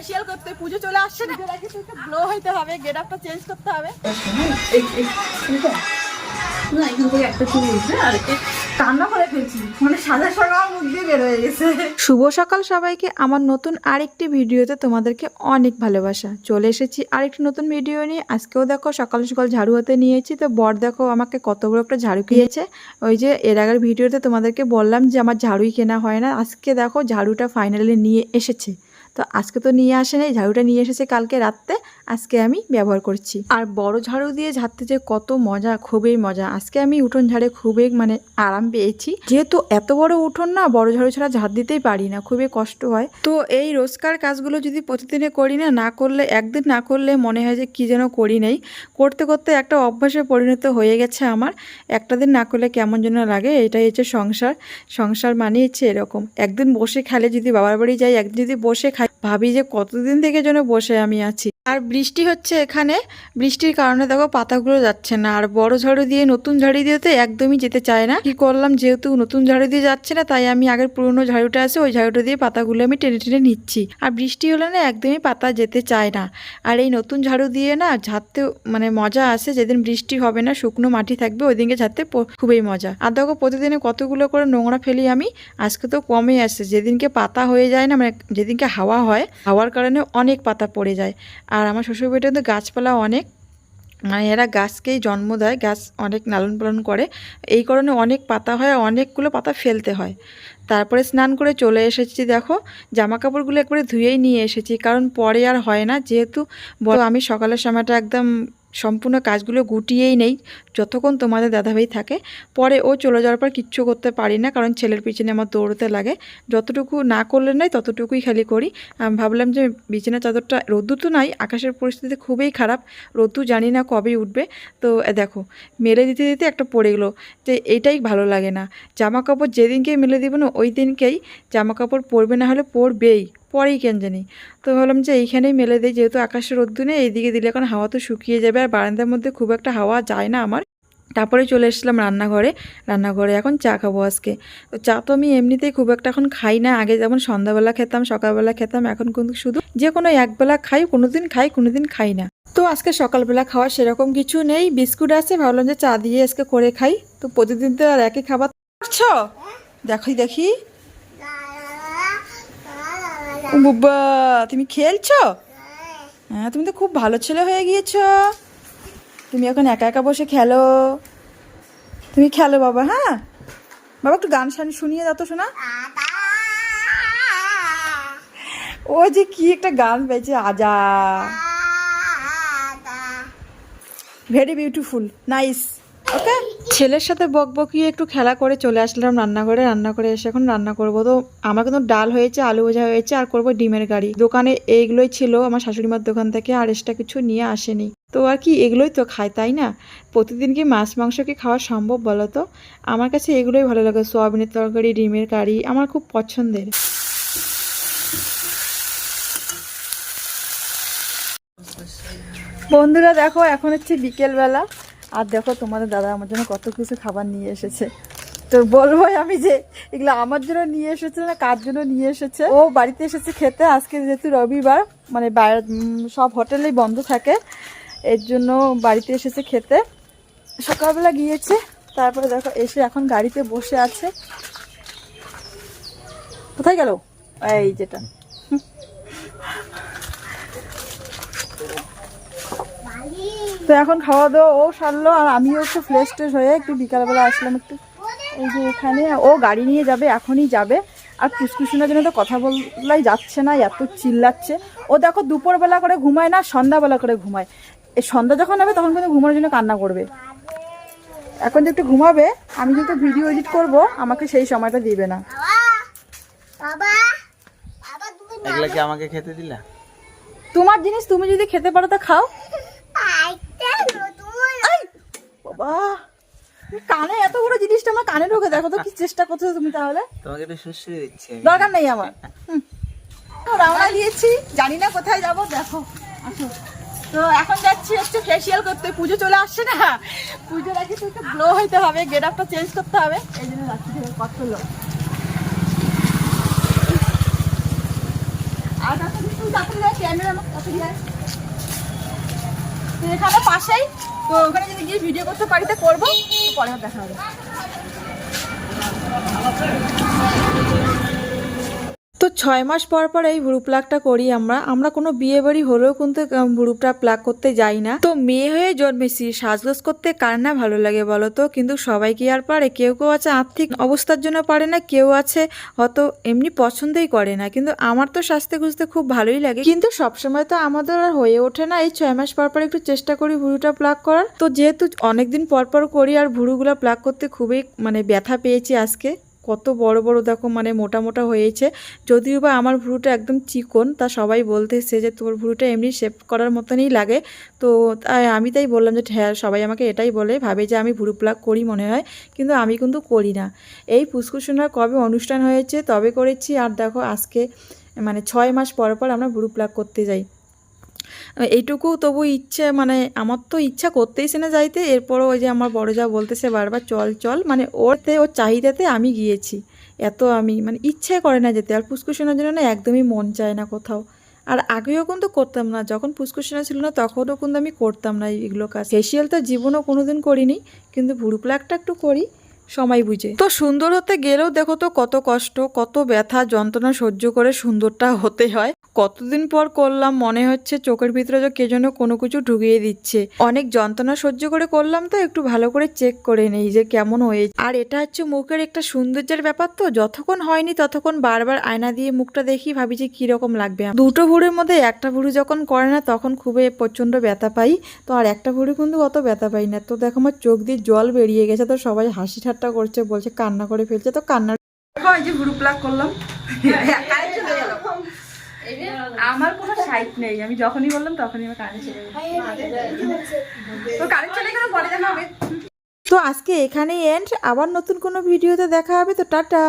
Facial করতে পুজো চলে আসছে না? গ্লো হইতে হবে গেট আপটা চেঞ্জ করতে হবে। না এখান থেকে একটা চুল উঠবে আর কান্না করে ফেলছি। মানে সাদা সাদা মুখ দিয়ে বের হয়ে গেছে। শুভ সকাল সবাইকে। আমার নতুন আরেকটি ভিডিওতে তোমাদেরকে অনেক ভালোবাসা। চলে এসেছি আরেকটি নতুন ভিডিও নিয়ে। আজকেও দেখো সকাল সকাল ঝাড়ু হাতে নিয়েছি। তো বর দেখো আমাকে কত বড় একটা ঝাড়ু কিনেছে ওই যে এর আগের ভিডিওতে তোমাদেরকে বললাম যে আমার ঝাড়ুই কেনা হয় না। আজকে দেখো ঝাড়ুটা ফাইনালি নিয়ে এসেছে। তো আজকে তো নিয়ে আসে নাই, ঝাড়ুটা নিয়ে এসেছে কালকে রাত্রে, আজকে আমি ব্যবহার করছি। আর বড় ঝাড়ু দিয়ে ঝাড়তে যে কত মজা, খুবই মজা। আজকে আমি উঠোন ঝাড়ে খুবই মানে আরাম পেয়েছি। যেহেতু এত বড় উঠোন না, বড় ঝাড়ু ছাড়া ঝাড় দিতেই পারি না, খুবই কষ্ট হয়। তো এই রোজকার কাজগুলো যদি প্রতিদিনে করি না না করলে, একদিন না করলে মনে হয় যে কি যেন করি নেই। করতে করতে একটা অভ্যাসে পরিণত হয়ে গেছে আমার। একটা দিন না করলে কেমন যেন লাগে, এটাই হচ্ছে সংসার। সংসার মানে হচ্ছে এরকম। একদিন বসে খেলে যদি বাবার বাড়ি যাই, একদিন যদি বসে খাই ভাবি যে কতদিন থেকে যেন বসে আমি আছি। আর বৃষ্টি হচ্ছে এখানে। বৃষ্টির কারণে দেখো পাতাগুলো যাচ্ছে না। আর বড় ঝাড়ু দিয়ে, নতুন ঝাড়ু দিয়ে তো একদমই যেতে চায় না। কি করলাম, যেহেতু নতুন ঝাড়ু দিয়ে যাচ্ছে না, তাই আমি আগের পুরনো ঝাড়ুটা আছে, ওই ঝাড়ুটা দিয়ে পাতাগুলো আমি টেনে টেনে নিচ্ছি। আর বৃষ্টি হলে না একদমই পাতা যেতে চায় না। আর এই নতুন ঝাড়ু দিয়ে না ঝাড়তে মানে মজা আসে, যেদিন বৃষ্টি হবে না, শুকনো মাটি থাকবে ওই দিনকে ঝাড়তে খুবই মজা। আর দেখো প্রতিদিনে কতগুলো করে নোংরা ফেলি আমি, আজকে তো কমই আসে। যেদিনকে পাতা হয়ে যায় না মানে যেদিনকে হাওয়া হয়, হাওয়ার কারণে অনেক পাতা পড়ে যায়। আর আমার শ্বশুর কিন্তু গাছপালা অনেক। মানে এরা গাছকেই জন্ম দেয়, গাছ অনেক লালন পালন করে। এই কারণে অনেক পাতা হয় আর অনেকগুলো পাতা ফেলতে হয়। তারপরে স্নান করে চলে এসেছি দেখো জামা কাপড়গুলো একবারে ধুয়েই নিয়ে এসেছি। কারণ পরে আর হয় না, যেহেতু আমি সকালের সময়টা একদম সম্পূর্ণ কাজগুলো গুটিয়েই নেই, যতক্ষণ তোমাদের দাদাভাই থাকে। পরে ও চলে যাওয়ার পর কিচ্ছু করতে পারি না, কারণ ছেলের পিছনে আমার দৌড়তে লাগে। যতটুকু না করলে নাই, ততটুকুই খালি করি। ভাবলাম যে বিছানা চাদরটা, রোদ্দুর তো নাই, আকাশের পরিস্থিতি খুবই খারাপ। রোদ্দু জানি না কবে উঠবে। তো দেখো, মেলে দিতে দিতে একটা পড়ে গেলো যে এইটাই ভালো লাগে না। জামা কাপড় যেদিনকেই মেলে দিব না, ওই দিনকেই জামা কাপড় পরবে না হলে পরবেই। পরেই কেন জানি। তো ভাবলাম যে এইখানেই মেলে দিই, যেহেতু আকাশের রোদ্দু নেই, এইদিকে দিলে এখন হাওয়া তো শুকিয়ে যাবে আর বারান্দার মধ্যে খুব একটা হাওয়া যায় না আমার। তারপরে চলে এসেছিলাম রান্নাঘরে। রান্নাঘরে এখন চা খাব আজকে। তো চা তো আমি এমনিতেই খুব একটা এখন খাই না। আগে যেমন সন্ধ্যাবেলা খেতাম, সকালবেলা খেতাম, এখন কিন্তু শুধু যে কোনো একবেলা খাই, কোনোদিন খাই কোনোদিন খাই না। তো আজকে সকালবেলা খাওয়া সেরকম কিছু নেই। বিস্কুট আছে, ভাবলাম যে চা দিয়ে আজকে করে খাই। তো প্রতিদিন তো আর একই খাবার। দেখি দেখি। ও বাবা তুমি খেলছো? হ্যাঁ তুমি তো খুব ভালো ছেলে হয়ে গিয়েছো। তুমি এখন একা একা বসে খেলো। তুমি খেলো বাবা হ্যাঁ? বাবা একটু গান শান শুনিয়ে দাও তো শোনা ও যে কি একটা গান পেয়েছে আজা। Very beautiful nice okay. ছেলের সাথে বক বকিয়ে একটু খেলা করে চলে আসলাম রান্নাঘরে। রান্না করে এসে এখন রান্না করব। তো আমার কিন্তু ডাল হয়েছে, আলু ভাজা হয়েছে আর করব ডিমের গাড়ি। দোকানে এইগুলোই ছিল আমার শাশুড়িমার দোকান থেকে আর এক্সট্রা কিছু নিয়ে আসেনি। তো আর কি এগুলোই তো খায়, তাই না? প্রতিদিন কি মাছ, মাংস কি খাওয়া সম্ভব বলো তো? আমার কাছে এগুলোই ভালো লাগে, সোয়াবিনের তরকারি, ডিমের কারি আমার খুব পছন্দের। বন্ধুরা দেখো, এখন হচ্ছে বিকেলবেলা। আর দেখো তোমাদের দাদা আমার জন্য কত কিছু খাবার নিয়ে এসেছে। তো বলব আমি যে এগুলো আমার জন্য নিয়ে এসেছে না কার জন্য নিয়ে এসেছে? ও বাড়িতে এসেছে খেতে, আজকে যেহেতু রবিবার মানে সব হোটেলেই বন্ধ থাকে, এর জন্য বাড়িতে এসেছে খেতে। সকালবেলা গিয়েছে, তারপরে দেখো এসে এখন গাড়িতে বসে আছে। কোথায় গেল? এই যেটা। তো এখন খাওয়া দাওয়া ও সারলো আর আমিও একটু ফ্রেশ ট্রেশ হয়ে একটু বিকালবেলা আসলাম একটু। এই যে এখানে ও গাড়ি নিয়ে যাবে এখনই যাবে। আর পুষ্কুসুনের জন্য তো কথা বলাই যাচ্ছে না এত চিল্লাচ্ছে। ও দেখো দুপুরবেলা করে ঘুমায় না সন্ধ্যাবেলা করে ঘুমায়। এই সন্ধ্যা যখন হবে তখন কিন্তু ঘুমানোর জন্য কান্না করবে। এখন যে একটু ঘুমাবে আমি যেহেতু ভিডিও এডিট করব আমাকে সেই সময়টা দিবে না। বাবা বাবা এগুলা কি আমাকে খেতে দিলা? তোমার জিনিস তুমি যদি খেতে পারো তা খাও একটা নতুন বাবা কানে এত বড় জিনিসটা আমার কানে ঢোকে দেখো তো কি চেষ্টা করছ তুমি তাহলে। তোমাকে একটু শুশুরে দিচ্ছে দরকার নেই আমার। রওনা দিয়েছি জানি না কোথায় যাব দেখো আসো। তো এখন যাচ্ছি হচ্ছে ফেসিয়াল করতে। পুজো চলে আসছে না। পুজোর আগে তো একটু গ্লো হইতে হবে গেট আপটা চেঞ্জ করতে হবে। এই জন্য যাচ্ছি কত লোক। আর যাই ক্যামেরা আমার তাড়াতাড়ি যাই তো এখানে পাশেই তো ওখানে যদি গিয়ে ভিডিও করতে পারি তা করব। পরে দেখা হবে। তো ছয় মাস পর পর এই ভুরু প্লাগটা করি আমরা। আমরা কোনো বিয়ে বাড়ি হলেও কিন্তু ভুরুটা প্লাগ করতে যাই না। তো মেয়ে হয়ে জন্মেছি, সাজগোজ করতে কার না ভালো লাগে বলো তো? কিন্তু সবাই কি আর পারে? কেউ কেউ আছে আর্থিক অবস্থার জন্য পারে না, কেউ আছে হয়তো এমনি পছন্দই করে না। কিন্তু আমার তো সাজতে খুঁজতে খুব ভালোই লাগে। কিন্তু সবসময় তো আমাদের আর হয়ে ওঠে না। এই ছয় মাস পর পর একটু চেষ্টা করি ভুরুটা প্লাগ করার। তো যেহেতু অনেকদিন পর পর করি আর ভুরুগুলো প্লাগ করতে খুবই মানে ব্যথা পেয়েছি আজকে। কত বড় বড় দেখো মানে মোটা মোটা হয়েছে। যদিও বা আমার ভুরুটা একদম চিকন, তা সবাই বলতেছে যে তোর ভুরুটা এমনি শেপ করার মতনই লাগে। তো তাই আমি তাই বললাম যে হ্যাঁ সবাই আমাকে এটাই বলে, ভাবে যে আমি ভুরু প্লাগ করি মনে হয়, কিন্তু আমি কিন্তু করি না। এই ফুসকুসুনার কবে অনুষ্ঠান হয়েছে, তবে করেছি, আর দেখো আজকে মানে ছয় মাস পর পর আমরা ভুরু প্লাগ করতে যাই। এইটুকু তবু ইচ্ছে মানে আমার তো ইচ্ছা করতেইছে না যাইতে। এরপরও ওই যে আমার বড় যা বলতেছে বারবার, চল চল। মানে ওরতে ওর চাহিদাতে আমি গিয়েছি। এত আমি মানে ইচ্ছে করে না যেতে। আর পুষ্কুশনের জন্য না একদমই মন চায় না কোথাও। আর আগেও কিন্তু করতাম না। যখন পুষ্কুশনা ছিল না, তখনও কিন্তু আমি করতাম না এইগুলো কাজ। ফেসিয়াল তো জীবনও কোনোদিন করিনি, কিন্তু ভুরু প্লাগটা একটু করি। সময় বুঝে। তো সুন্দর হতে গেলেও দেখো তো কত কষ্ট, কত ব্যথা, যন্ত্রণা সহ্য করে সুন্দরটা হতে হয়। কতদিন পর করলাম মনে হচ্ছে চোখের ভিতরে যে কে যেন কোনো কিছু ঢুকিয়ে দিচ্ছে। অনেক যন্ত্রণা সহ্য করে করলাম তো একটু ভালো করে চেক করে নেই যে কেমন হয়েছে। আর এটা হচ্ছে মুখের একটা সৌন্দর্যের ব্যাপার তো, যতক্ষণ হয়নি ততক্ষণ বারবার আয়না দিয়ে মুখটা দেখি, ভাবি যে কীরকম লাগবে দুটো ভুড়ির মধ্যে একটা ভুড়ি যখন করে না তখন খুবই প্রচণ্ড ব্যথা পাই। তো আর একটা ভুড়ি কিন্তু অত ব্যথা পাই না। তো দেখো আমার চোখ দিয়ে জল বেরিয়ে গেছে, তো সবাই হাসি ঠাট্টা করছে বলছে কান্না করে ফেলছে। তো কান্না এই যে ভুরু প্লাগ করলাম। আমার কোনো সাইট নেই। আমি যখনই বললাম তখনই আমার কারেন্ট চলে গেল। তো চলে গেলে পরে দেখা হবে। তো আজকে এখানেই এন্ড আবার নতুন কোনো ভিডিওতে দেখা হবে। তো টাটা।